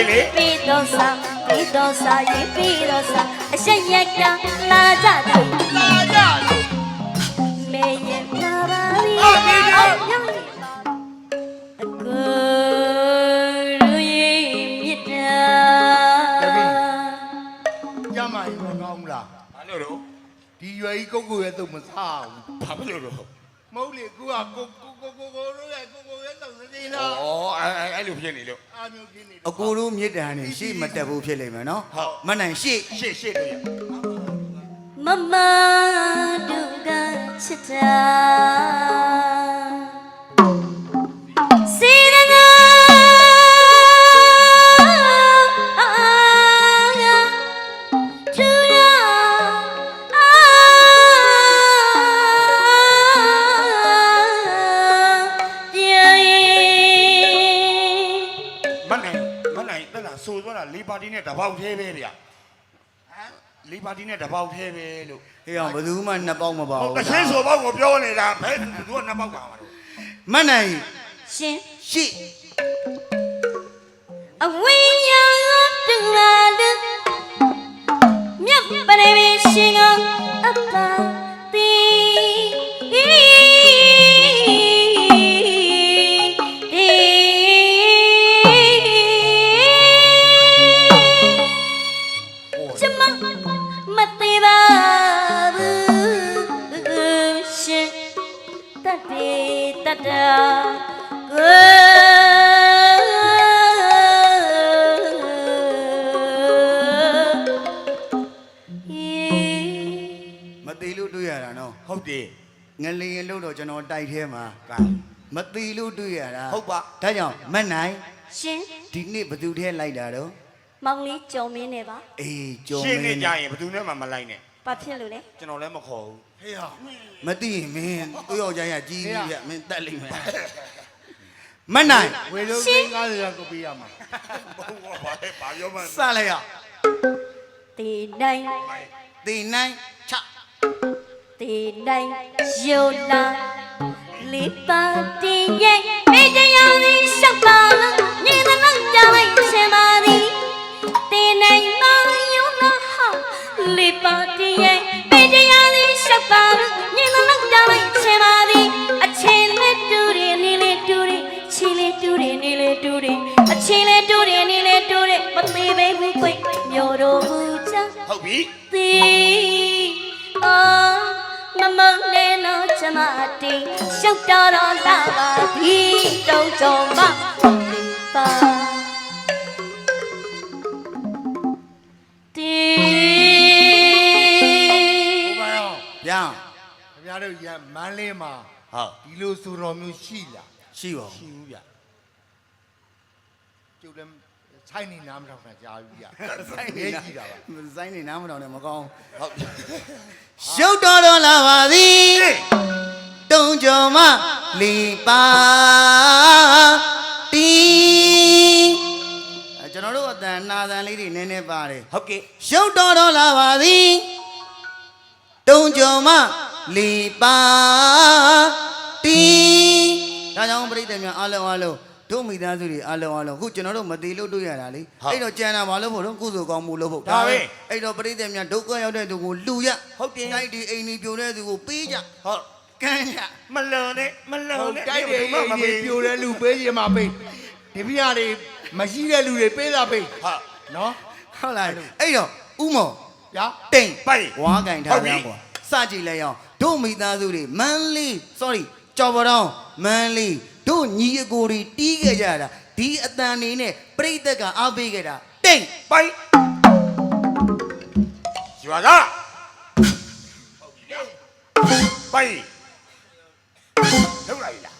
ရင်လေပြီးတော့စားပြီးတော့စားရင်ပြီးတော့စားအရှိတ်ရက်ကလာကြတယ်လာကြလို့မေရင်လာပါပြီဟုတ်ပြီဟုတ်ရောက်ပြီအကူလူရင်မြစ်တာကျမကြီးမကောင်းဘူးလားဘာလို့တော့ဒီရွယ်ကြီးကိုကိုရဲ့တုတ်မစားဘူးဘာလို့တော့မဟုတ်လေကိုကကိုကိုကိုကိုကိုတို့ရဲ့ကိုကိုရဲ့တုတ်စင်းလားဩ အဲအဲ့လိုဖြစ်နေလို့အာမျိုးခင်းနေအကိုတို့မြစ်တံနေရှေ့မတက်ဘူးဖြစ်လိမ့်မယ်နော်ဟုတ်မနိုင်ရှေ့ရှေ့ရှေ့လို့ရမမဒုကချစ်တာ ဆိုသွားတာလေးပါတီနဲ့တပေါက်သေးပဲဗျဟမ်လေးပါတီနဲ့တပေါက်သေးပဲလို့ဟေးအောင်ဘယ်သူမှနှစ်ပေါက်မပါဟုတ်ဘူးကချင်းဆိုပေါက်ကိုပြောနေတာဘယ်သူကနှစ်ပေါက်ပါမှာလို့မနိုင်ရှင်ရှေ့အဝိညာဉ်တူလာတဲ့မြတ်ပရိဝေရှင်ကအပ္ပတိ တော့ကျွန်တော်တိုက်ထဲမှာကဲမသေးလို့တွေ့ရတာဟုတ်ပါဒါကြောင့်မနိုင်ရှင်ဒီနေ့ဘယ်သူထဲလိုက်တာတော့မောင်လေးကြုံမင်းနေပါအေးကြုံရှေ့မနဲ့င်းကြာနဲ့ရင်ဘယ်သူနဲ့မှမလိုက်နဲ့ဘာဖြစ်လို့လဲကျွန်တော်လည်းမခေါ်ဘူးဟေးဟာမသိရင်မင်းသူ့ယောက်ျားရကြီးဟေးကြီးရပြမင်းတက်လိမ့်မယ်မနိုင်ဝေလုံးသိန်း90ရာကိုပေးရမှာဘာဘာလဲဘာပြောမှစလိုက်ရတေနိုင်တေနိုင်ချ တေနိုင်ယိုလာလေးပါတင်ရဲ့မိတရားလေးရှောက်ပါလား ခင်ဗျားတို့ရမန်းလေးမှာဟုတ်ဒီလိုဆိုတော်မျိုးရှိလားရှိပါရှိဘူးဘူးဗျကျုပ်လည်းဆိုင်နေနားမထောင်တာကြားပြီဗျဆိုင်နေရေးနာကြည့်တာပါဆိုင်နေနားမတော်နဲ့မကောင်းဟုတ်ရှုပ်တော်တော်လာပါသည်တုံးကြော်မလီပါတီအဲကျွန်တော်တို့အတန်နာတန်လေးတွေနည်းနည်းပါတယ်ဟုတ်ကဲ့ရှုပ်တော်တော်လာပါသည်တုံးကြော်မ လီပါတီဒါကြောင့်ပြိတ္တများအားလုံးအားလုံးတို့မိသားစုတွေအားလုံးအားလုံးအခုကျွန်တော်တို့မသေးလို့တွေ့ရတာလေအဲ့တော့ကြံတာဘာလို့ဖို့တော့ကုသိုလ်ကောင်းမှုလို့ဖို့အဲ့တော့ပြိတ္တများဒုက္ခရောက်တဲ့သူကိုလူရဟုတ်တယ်တိုက်ဒီအိမ်ဒီပြိုတဲ့သူကိုပေးကြဟုတ်ကမ်းကြမလွန်နဲ့မလွန်ဟုတ်နဲ့တိုက်တယ်မအေးမဒီပေးပြိုတဲ့လူပေးရင်မပေးဒီပြရတွေမရှိတဲ့လူတွေပေးတာပေးဟာနော်ဟုတ်လားအဲ့တော့ဥမော်ဗျာတိန်ပိုက်ဝါကင်ထားကြကွာစကြည့်လိုက်အောင် တို့မိသားစုတွေမန်းလေး sorry ကြော်ပတောင်းမန်းလေးတို့ညီအကိုတွေတီးခဲ့ကြတာဒီအတန်နေနဲ့ပြိတ္တကအားပေးခဲ့တာတိန်ပိုက်ရွာကပိုက်ဟုတ်လားလား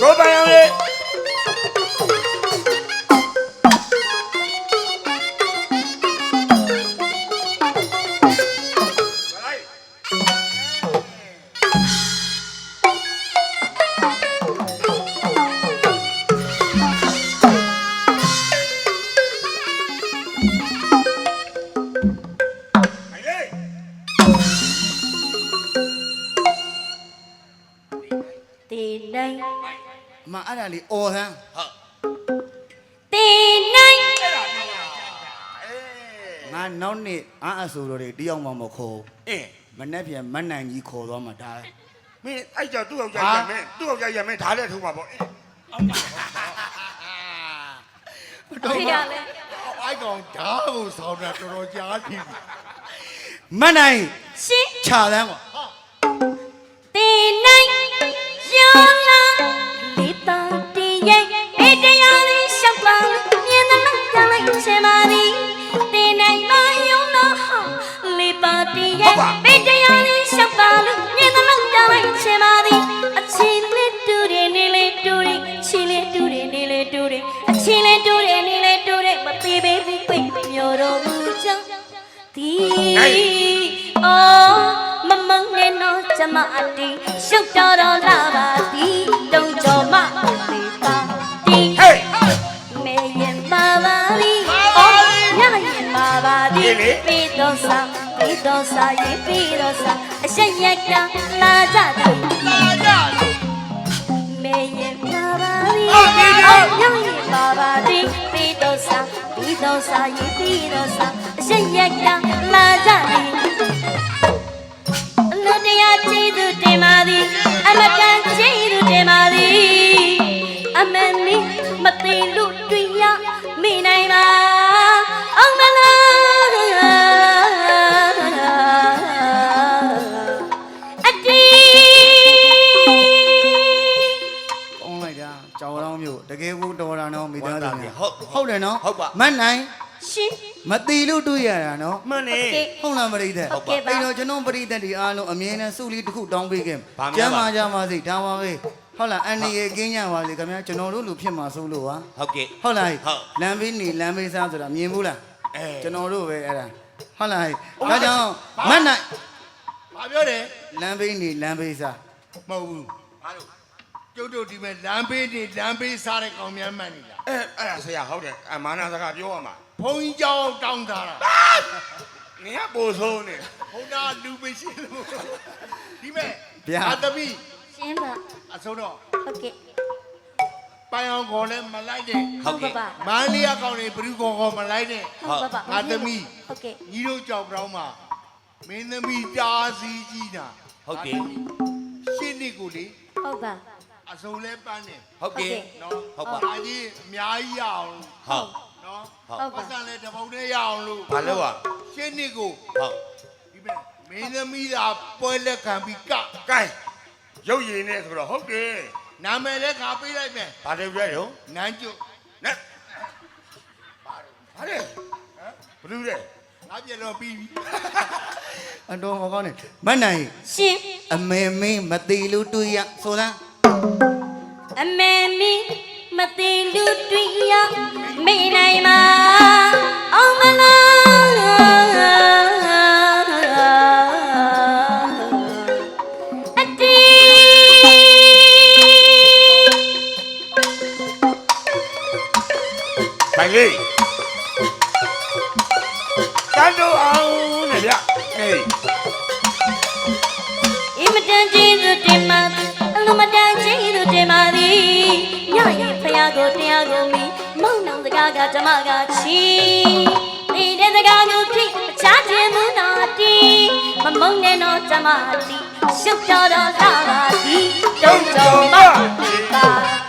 ကိုပိုင်အောင်လေ မအဲ့ဒါလေးအော်ဟမ်းဟုတ်တင်နိုင်အေးငါနောက်နေ့အာအဆိုတော်တွေတယောက်မှမခေါ်အင်းမနှက်ပြန်မတ်နိုင်ကြီးခေါ်သွားမှာဒါမင်းအဲ့ကြောင့်သူ့ယောက်ျားရမယ်သူ့ယောက်ျားရမယ်ဓာတ်လက်ထုံးပါပေါ့အင်းဖေးရလဲအိုက်ကောင်ဓာတ်ကိုဆောင်းတာတော်တော်ကြားပြီမတ်နိုင်ရှင်ခြာတန်းပေါ့ တော့စာပြီးတော့စာရင်ပြီးတော့စာအရှက်ရက်ကလာကြသည်လာကြသည်မေရင်ပါပါသည်အော်ညရင်ပါပါသည်ပြီးတော့စာပြီးတော့စာရင်ပြီးတော့စာအရှက်ရက်ကလာကြသည်အလို့တရားကျေးဇူးတင်ပါသည်အမတ တယ်နော်ဟုတ်ပါမတ်နိုင်ရှင်မတီလို့တွေ့ရတာနော်မှန်တယ်ဟုတ်လားပရိသတ်ဟုတ်ပါအဲ့တော့ကျွန်တော်ပရိသတ်ဒီအားလုံးအမြဲတမ်းစုလေးတစ်ခုတောင်းပေးခင်ကျမ်းမာကြပါစေတောင်းပါပေးဟုတ်လားအန်ဒီရဲ့ကင်းကြပါလေခင်ဗျာကျွန်တော်တို့လူဖြစ်မှာစိုးလို့ပါဟုတ်ကဲ့ဟုတ်လားဟုတ်လမ်းပေးနေလမ်းပေးစားဆိုတာမြင်ဘူးလားအဲကျွန်တော်တို့ပဲအဲ့ဒါဟုတ်လားဒါကြောင့်မတ်နိုင်ဘာပြောတယ်လမ်းပေးနေလမ်းပေးစားမဟုတ်ဘူးဘာလို့ ကျုပ်တို့ဒီမဲ့လမ်းပေးနေလမ်းပေးစားတဲ့ကောင်များမှန်နေလားအဲအဲ့ဒါဆရာဟုတ်တယ်အမာနာစကားပြောရမှာဘုံကြီးကြောင်တောင်းတာလားနင်ကပိုဆိုးနေဘုံသားလူပရှင်လို့ဒီမဲ့ဗျာ အသမီးရှင်ပါအဆုံးတော့ဟုတ်ကဲ့ပိုင်အောင်ခေါ်လဲမလိုက်နဲ့ဟုတ်ကဲ့ မန်းလေးအကောင်တွေဘ누구ခေါ်မလိုက်နဲ့ ဟုတ်ပါပါငါသမီး ဟုတ်ကဲ့ညီတို့ကြောင်ပြောင်းမှာမင်းသမီးတားစီကြီးတာဟုတ်တယ် ရှင်းနေကိုလေဟုတ်ပါ အစုံလဲပန်းနေဟုတ်ကဲ့နော်ဟုတ်ပါဒါကြီးအများကြီးရအောင်ဟုတ်နော်ဟုတ်ဟုတ်ပါပတ်စံလဲတပုံနဲ့ရအောင်လို့ဘာလို့อ่ะရှင်းနေကိုဟုတ်ဒီမဲ့မင်းသမီးသာပွဲလက်ခံပြီးကကဲရုပ်ရည်နေဆိုတော့ဟုတ်တယ်နာမည်လဲခါပေးလိုက်မယ်ဘာလို့ပြောရုံနန်းကျွတ်နဲ့ဘာလဲဘလူးတဲ့ငါပြေတော့ပြီးပြီအတော်မကောင်းနဲ့မတ်နိုင်ရှင်အမေမင်းမတီလို့တွေ့ရဆိုလား အမေမီမသိလူတွေ့ရမိနိုင်မှာအောင်မလားအတီးပိုင်လေးတန်းတို့အောင်နဲ့ဗျအေးအ ကားကဓမ္မကချီဒီတဲ့စကားကိုဖြစ်ချားခြင်းမနာတီမမုံနဲ့တော့ဓမ္မတီရှုပ်တော်တော်လာပါသည်တုံးတုံးမပါ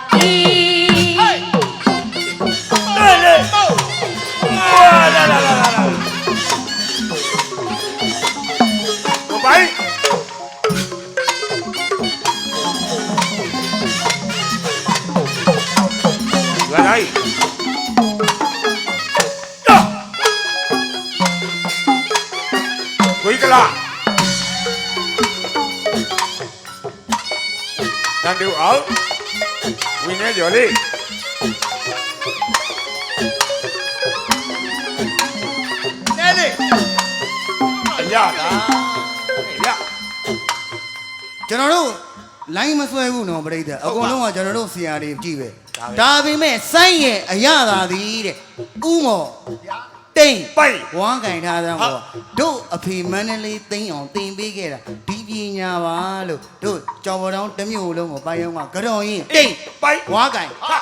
ရတာရကျွန်တော်တို့လိုင်းမဆွဲဘူးနော်ပြိတ္တအကုန်လုံးကကျွန်တော်တို့ဆရာတွေကြည့်ပဲဒါပေမဲ့စိုင်းရဲ့အရသာသည်တဲ့ဥမော်ဗျာတိန်ပိုက်ဝမ်းကင်ထားသမ်းဟာပေါ့တို့အဖေမန္တလေးသိန်းအောင်တင်ပေးခဲ့တာဒီပညာပါလို့တို့ကြော်ပေါ်တောင်တစ်မျိုးလုံးကိုပိုင်ရုံကကြော်ရင်တိန်ပိုက်ဝါကင်ဟာ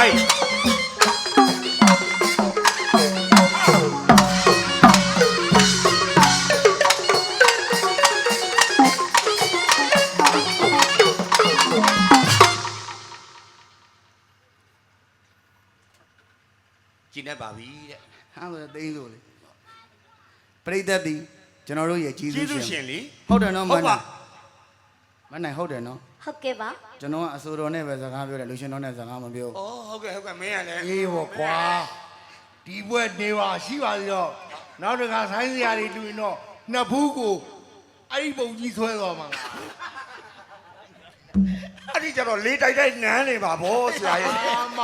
ငါကိုင်းကျင်းနေပါပြီတဲ့ဟာဆိုသိန်းဆိုလေပရိသတ်တီကျွန်တော်တို့ရဲ့ကြီးကျေးစုဇူးရှရှင်င်လေဟုတ်တယ်နော်မဟုတ်န္ပါနိုင် မန္နိုင်ဟုတ်တယ်နော်ဟုတ်ကဲ့ပါကျွန်တော်ကအဆိုတော်နဲ့ပဲစကားပြောတယ်လူရှင်တော်နဲ့စကားမပြောဩဟုတ်ကဲ့ဟုတ်ကဲ့မင်းရလဲအေးဘောကွာဒီဘွဲနေပါရှိပါသေးတော့နောက်တစ်ခါဆိုင်းစရာတွေတွေ့ရင်တော့နှစ်ဖူးကိုအဲ့ဒီပုံကြီးဆွဲသွားမှာအဲ့ဒီကျတော့လေးတိုက်တိုက်နန်းနေပါဗောဆရာရဲ့အာမ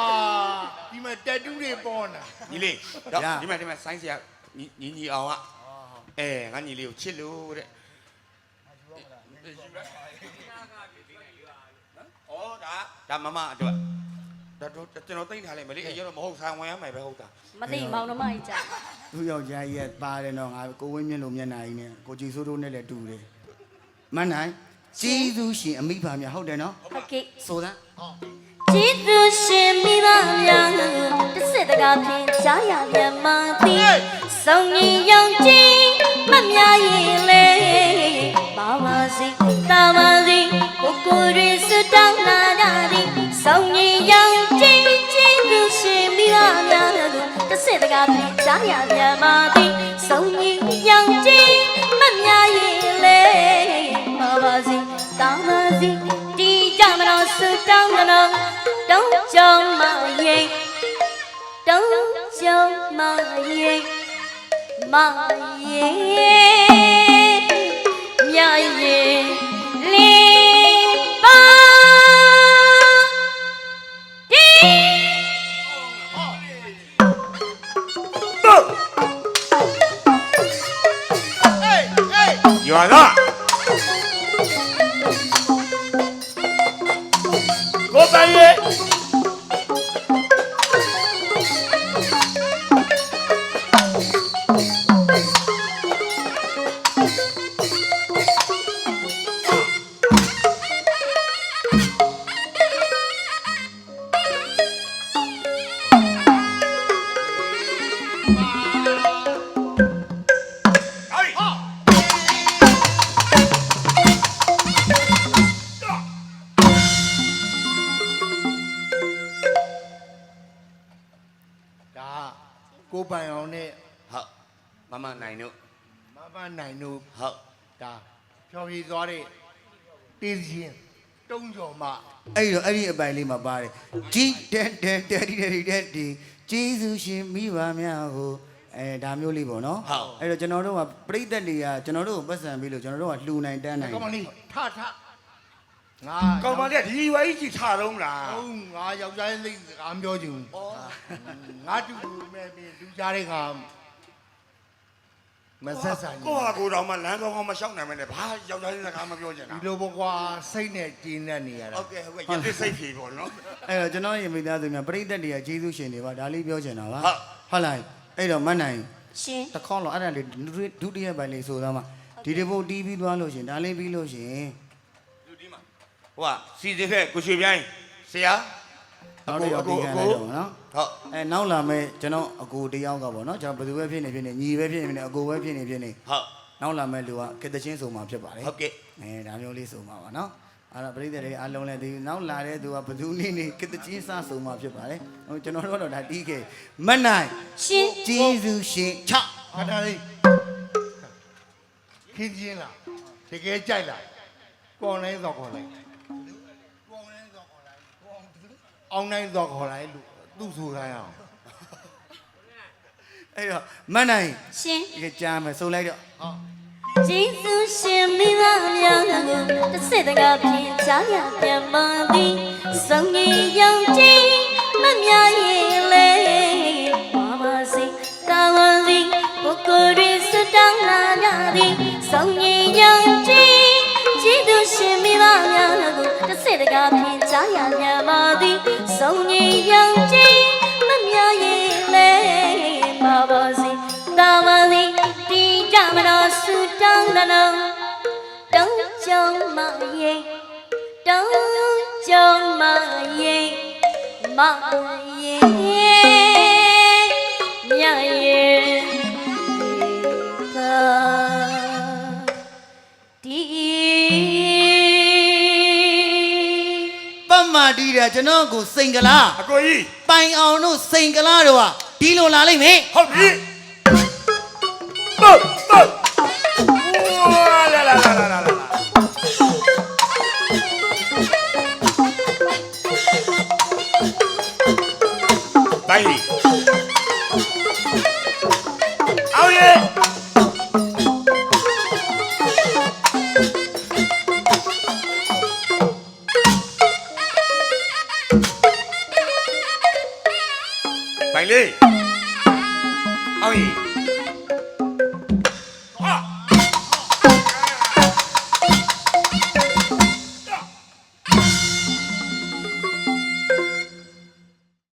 ဒီမှာတက်တူးတွေပေါ်နေညီလေးတော့ဒီမှာဒီမှာဆိုင်းဆရာညီညီညီအောင်ကအဲငါညီလေးကိုချစ်လို့တဲ့ ဩဒါဒါမမအတွက်ဒါတော့ကျွန်တော်သိမ့်ထားလိုက်မလေးအဲ့ရတော့မဟုတ်ဆိုင်ဝင်ရမယ်ပဲဟုတ်တာမသိမောင်နှမကြီးကြာသူယောက်ျားကြီးရဲ့ပါတယ်နော်ငါကိုဝင်းမြင့်လိုမျက်နှာကြီးနဲ့ကိုကြည်စိုးတို့နဲ့လည်းတူတယ်မန္နိုင်ကြီးစုရှင်အမိဖာမြဟုတ်တယ်နော်ဟုတ်ကဲ့ဆိုသားကျေးဇူးရှင်မိဘများတစ်စစ်တကားဖြင့်ကြားရပြန်မှသည်စုံရင်ယုံကြည်မမြရင်လေပါ င့်ကြားရပြန်မှသည်စုံရင်ယုံကြည်မမြရင်လေပါပါစီတာပါစီဒီကြောင့်မလို့စတောင်းမလို့ don't show my yay don't show my yay my yay မြာရဲ့လေး ရွာ ဖြော်ပြသွားတဲ့တေးရှင်တုံးကျော်မအဲ့တော့အဲ့ဒီအပိုင်လေးမှာပါတယ်ကြီးတဲ့တဲ့တဲ့ဒီတဲ့ဒီတဲ့ဒီကြီးစုရှင်မိဘများကိုအဲဒါမျိုးလေးပေါ့နော်အဲ့တော့ကျွန်တော်တို့ကပြိသက်တွေကကျွန်တော်တို့ကိုပတ်စံပြီးလို့ကျွန်တော်တို့ကလှူနိုင်တန်းနိုင်ကောင်မလေးထထငါကောင်မလေးကဒီရွာကြီးကြီးထားတော့မလားဟုတ်ငါယောက်ျားလေးစကားပြောချင်ဘူးငါတူတူမဲ့ပြီးလူကြားတဲ့ခါ မဆက်ဆိုင်ကိုဟာကိုတော်မှလမ်းကောင်းကောင်းမလျှောက်နိုင်မနဲ့ဘာယောက်ျားလေးစကားမပြောချင်တာဒီလိုပေါ့ကွာစိတ်နဲ့ကျင်းနေနေရတာဟုတ်ကဲ့ဟုတ်ကဲ့ရစ်စိတ်ဖြေပေါ့နော်အဲ့တော့ကျွန်တော်ရဲ့မိသားစုများပြိသက်တွေကကြီးစုရှင်တွေပါဒါလေးပြောချင်တာပါဟုတ်ဟုတ်လားအဲ့တော့မတ်နိုင်ရှင်တစ်ခေါက်တော့အဲ့ဒါလေးဒုတိယပိုင်းလေးဆိုသားမှာဒီဒီဘုတ်တီးပြီးသွားလို့ရှင်ဒါလေးပြီးလို့ရှင်လူဒီမှာဟိုကစီစစ်ခဲ့ကိုရွှေပြိုင်းဆရာ နောက်တစ်ယောက်တီးခံလိုက်တော့နော်ဟုတ်အဲနောက်လာမဲ့ကျွန်တော်အကူတယောက်ကပေါ့နော်ကျွန်တော်ဘယ်သူပဲဖြစ်နေဖြစ်နေညီပဲဖြစ်နေဖြစ်နေအကူပဲဖြစ်နေဖြစ်နေဟုတ်နောက်လာမဲ့လူကကက်တချင်းဆိုမှဖြစ်ပါတယ်ဟုတ်ကဲ့အဲဒါမျိုးလေးဆိုမှပါနော်အဲ့တော့ပရိသတ်တွေအားလုံးလည်းဒီနောက်လာတဲ့သူကဘယ်သူနေနေကက်တချင်းစဆိုမှဖြစ်ပါတယ်ဟိုကျွန်တော်တို့ကတော့ဒါတီးခဲ့မတ်နိုင်ရှင်ဂျေဇူးရှင်ချခဏလေးခင်းချင်းလားတကယ်ကြိုက်လားကောင်းလိုက်တော့ခေါ်လိုက်ကောင်းလိုက်တော့ခေါ်လိုက် အောင်နိုင်တော့ခေါ်လိုက်လူသူ့ဆိုခိုင်းအောင်အဲ့တော့မတ်နိုင်ရှင်ဒီကကြားမယ်ဆိုလိုက်တော့ကျေးဇူးရှင်မိဘများကိုတစ်စစ်တကားဖြင့်ကြားရပြန်မှသည်စုံရင်ယုံကြည်မမြရင်လေပါပါစီတာပါစီကိုကိုရီစတောင်းလာကြသည်စုံရင်ယုံကြည်ကျေးဇူးရှင်မိဘများစား ရမြမသည်စုံကြီးရောင်ကြီးမမြရဲ့လဲပါပါစီတာမစီတီကြမတော်ဆူတောင်းနနောတောင်းကြောင်းမရဲ့တောင်းကြောင်းမရဲ့မရဲ့မြရဲ့ တ်မတီးတယ်ကျွန်တော်ကိုစိန်ကလားအကိုကြီးပိုင်အောင်တို့စိန်ကလားတို့ဟာဒီလိုလာလိမ့်မယ်ဟုတ်ပြီပုတ်ပုတ်လာလာလာလာလာလာပိုင်လီအောင်ရဲ့